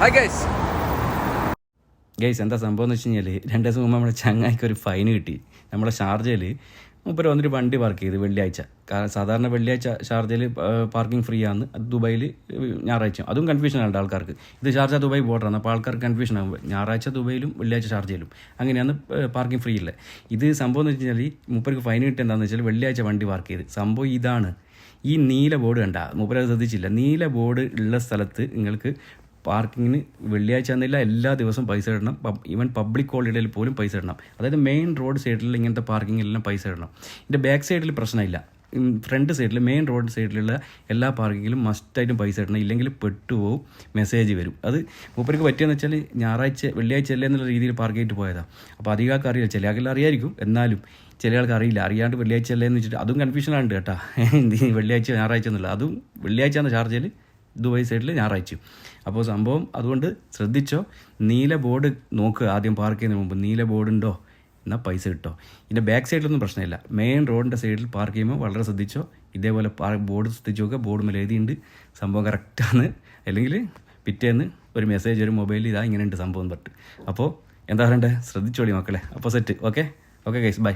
Hi guys guys എന്താ സംഭവം എന്ന് വെച്ച് കഴിഞ്ഞാൽ രണ്ട് ദിവസം മുമ്പ് നമ്മുടെ ചങ്ങായിക്ക് ഒരു ഫൈൻ കിട്ടി. നമ്മുടെ ഷാർജയിൽ മുപ്പര് വന്നിട്ട് വണ്ടി പാർക്ക് ചെയ്ത് വെള്ളിയാഴ്ച. കാരണം സാധാരണ വെള്ളിയാഴ്ച ഷാർജയിൽ പാർക്കിംഗ് ഫ്രീ ആണ് അത് ദുബായിൽ ഞായറാഴ്ച. അതും കൺഫ്യൂഷൻ ആണ് ആൾക്കാർക്ക്. ഇത് ഷാർജ ദുബായ് ബോർഡറാണ് അപ്പോൾ ആൾക്കാർക്ക് കൺഫ്യൂഷൻ ആകും ഞായറാഴ്ച ദുബായിലും വെള്ളിയാഴ്ച ഷാർജയിലും. അങ്ങനെയാണ് പാർക്കിംഗ് ഫ്രീ ഇല്ല ഇത് സംഭവം എന്ന് വെച്ച് കഴിഞ്ഞാൽ മുപ്പർക്ക് ഫൈൻ കിട്ടിയ എന്താണെന്ന് വെച്ചാൽ വെള്ളിയാഴ്ച വണ്ടി പാർക്ക് ചെയ്ത്. സംഭവം ഇതാണ്. ഈ നീല ബോർഡ് കണ്ട? മൂപ്പരത് ശ്രദ്ധിച്ചില്ല. നീല ബോർഡ് ഉള്ള സ്ഥലത്ത് നിങ്ങൾക്ക് പാർക്കിങ്ങിന് വെള്ളിയാഴ്ച എന്നില്ല എല്ലാ ദിവസവും പൈസ ഇടണം. ഈവൻ പബ്ലിക് ഹോളിഡേയിൽ പോലും പൈസ ഇടണം. അതായത് മെയിൻ റോഡ് സൈഡിൽ ഇങ്ങനത്തെ പാർക്കിങ്ങിലെല്ലാം പൈസ ഇടണം. ഇതിന്റെ ബാക്ക് സൈഡിൽ പ്രശ്നമില്ല ഫ്രണ്ട് സൈഡിൽ മെയിൻ റോഡ് സൈഡിലുള്ള എല്ലാ പാർക്കിങ്ങിലും മസ്റ്റായിട്ടും പൈസ ഇടണം. ഇല്ലെങ്കിൽ പെട്ടുപോകും മെസ്സേജ് വരും. അത് മൂപ്പർക്ക് പറ്റിയെന്ന് വെച്ചാൽ ഞായറാഴ്ച വെള്ളിയാഴ്ച അല്ലേ എന്നുള്ള രീതിയിൽ പാർക്ക് ചെയ്തിട്ട് പോയതാണ് അപ്പോൾ അധികം ആൾക്ക് അറിയില്ല. ചില ആൾക്കെല്ലാം അറിയായിരിക്കും. എന്നാലും ചില ആൾക്ക് അറിയില്ല. അറിയാണ്ട് വെള്ളിയാഴ്ച അല്ലേ എന്ന് വെച്ചിട്ട് അതും കൺഫ്യൂഷനാണ് കേട്ടോ. വെള്ളിയാഴ്ച ഞായറാഴ്ച എന്നുള്ളത് അതും വെള്ളിയാഴ്ച ചാർജ് ചാർജിൽ ദുബായ് സൈഡിൽ ഞായറാഴ്ചയും അപ്പോൾ സംഭവം അതുകൊണ്ട് ശ്രദ്ധിച്ചോ നീല ബോർഡ് നോക്ക് ആദ്യം പാർക്ക് ചെയ്യുന്നതിന് മുമ്പ് നീല ബോർഡ് ഉണ്ടോ എന്നാൽ പൈസ കിട്ടോ. ഇതിന്റെ ബാക്ക് സൈഡിലൊന്നും പ്രശ്നമില്ല. മെയിൻ റോഡിന്റെ സൈഡിൽ പാർക്ക് ചെയ്യുമ്പോൾ വളരെ ശ്രദ്ധിച്ചോ ഇതേപോലെ ബോർഡ് ശ്രദ്ധിച്ച് നോക്കുക ബോർഡ് മേലെ എഴുതിയുണ്ട്. സംഭവം കറക്റ്റാണ് അല്ലെങ്കിൽ പിറ്റേന്ന് ഒരു മെസ്സേജ് ഒരു മൊബൈലിൽ ഇതാ ഇങ്ങനെ ഉണ്ട് സംഭവം തൊട്ട് അപ്പോൾ എന്താ പറയണ്ടേ? ശ്രദ്ധിച്ചോളി മക്കളെ. അപ്പോൾ set okay okay guys bye